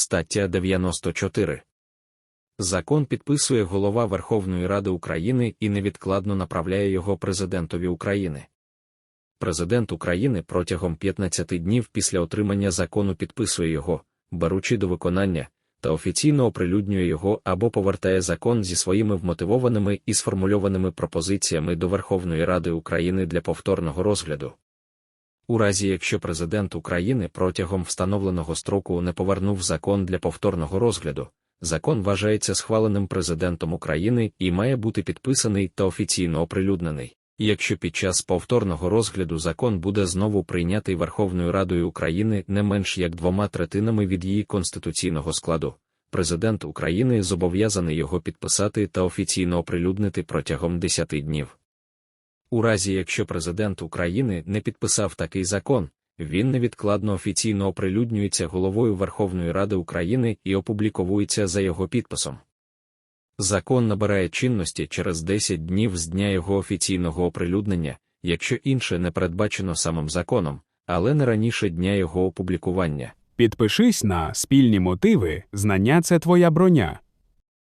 Стаття 94. Закон підписує голова Верховної Ради України і невідкладно направляє його Президентові України. Президент України протягом 15 днів після отримання закону підписує його, беручи до виконання, та офіційно оприлюднює його або повертає закон зі своїми вмотивованими і сформульованими пропозиціями до Верховної Ради України для повторного розгляду. У разі якщо президент України протягом встановленого строку не повернув закон для повторного розгляду, закон вважається схваленим президентом України і має бути підписаний та офіційно оприлюднений. Якщо під час повторного розгляду закон буде знову прийнятий Верховною Радою України не менш як двома третинами від її конституційного складу, президент України зобов'язаний його підписати та офіційно оприлюднити протягом 10 днів. У разі якщо президент України не підписав такий закон, він невідкладно офіційно оприлюднюється головою Верховної Ради України і опубліковується за його підписом. Закон набирає чинності через 10 днів з дня його офіційного оприлюднення, якщо інше не передбачено самим законом, але не раніше дня його опублікування. Підпишись на спільні мотиви, знання це твоя броня.